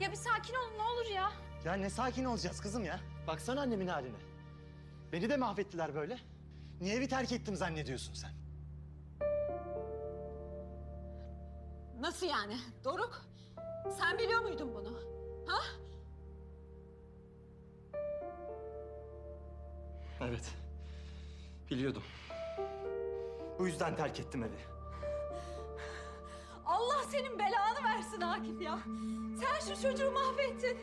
Ya bir sakin olun ne olur ya. Ya ne sakin olacağız kızım ya. Baksana annemin haline. Beni de mahvettiler böyle. Niye evi terk ettim zannediyorsun sen? Nasıl yani? Doruk, sen biliyor muydun bunu? Ha? Evet. Biliyordum. Bu yüzden terk ettim evi. Allah senin belanı versin Akif ya. Sen şu çocuğu mahvettin.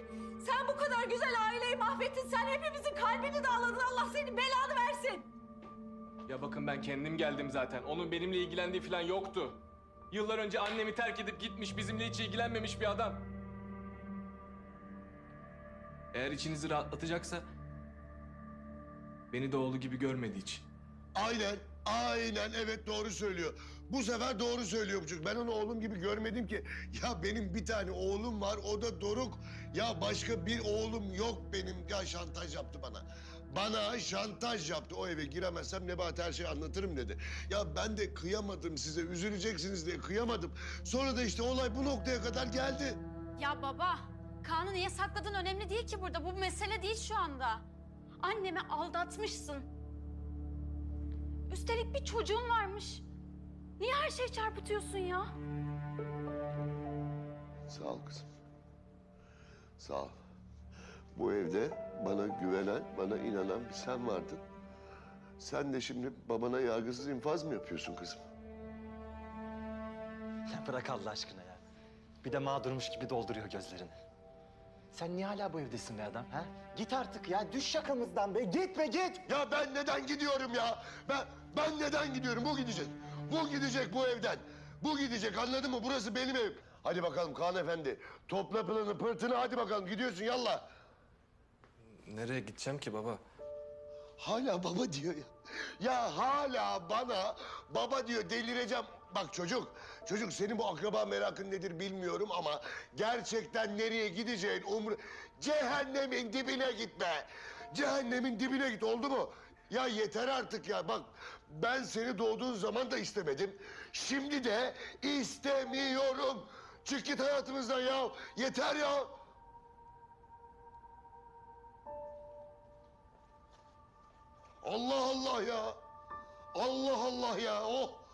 Sen bu kadar güzel aileyi mahvettin. Sen hepimizin kalbini dağladın. Allah senin belanı versin. Ya bakın ben kendim geldim zaten. Onun benimle ilgilendiği falan yoktu. Yıllar önce annemi terk edip gitmiş, bizimle hiç ilgilenmemiş bir adam. Eğer içinizi rahatlatacaksa... Beni de oğlu gibi görmedi hiç. Aynen, aynen evet doğru söylüyor. Bu sefer doğru söylüyor bu çocuk. Ben onu oğlum gibi görmedim ki. Ya benim bir tane oğlum var, o da Doruk. Ya başka bir oğlum yok benim. Ya şantaj yaptı bana. Bana şantaj yaptı. O eve giremezsem Nebahat her şeyi anlatırım dedi. Ya ben de kıyamadım size, üzüleceksiniz diye kıyamadım. Sonra da işte olay bu noktaya kadar geldi. Ya baba, Kaan'ı niye sakladın önemli değil ki burada. Bu mesele değil şu anda. Annemi aldatmışsın. Üstelik bir çocuğun varmış. Niye her şeyi çarpıtıyorsun ya? Sağ ol kızım. Sağ ol. Bu evde bana güvenen, bana inanan bir sen vardın. Sen de şimdi babana yargısız infaz mı yapıyorsun kızım? Ya bırak Allah aşkına ya. Bir de mağdurmuş gibi dolduruyor gözlerini. Sen niye hala bu evdesin be adam ha? Git artık ya düş şakamızdan be git be git. Ya ben neden gidiyorum ya? Ben ben neden gidiyorum? Bu gidecek. Bu gidecek bu evden. Bu gidecek anladın mı? Burası benim evim. Hadi bakalım Kaan Efendi. Topla pılını pırtını hadi bakalım gidiyorsun yallah. Nereye gideceğim ki baba? Hala baba diyor ya. Ya hala bana baba diyor delireceğim. Bak çocuk, çocuk senin bu akraba merakın nedir bilmiyorum ama gerçekten nereye gideceğin umru... Cehennemin dibine gitme. Cehennemin dibine git oldu mu? Ya yeter artık ya bak ben seni doğduğun zaman da istemedim. Şimdi de istemiyorum. Çık git hayatımızdan ya. Yeter ya. Allah Allah ya. Allah Allah ya. Oh.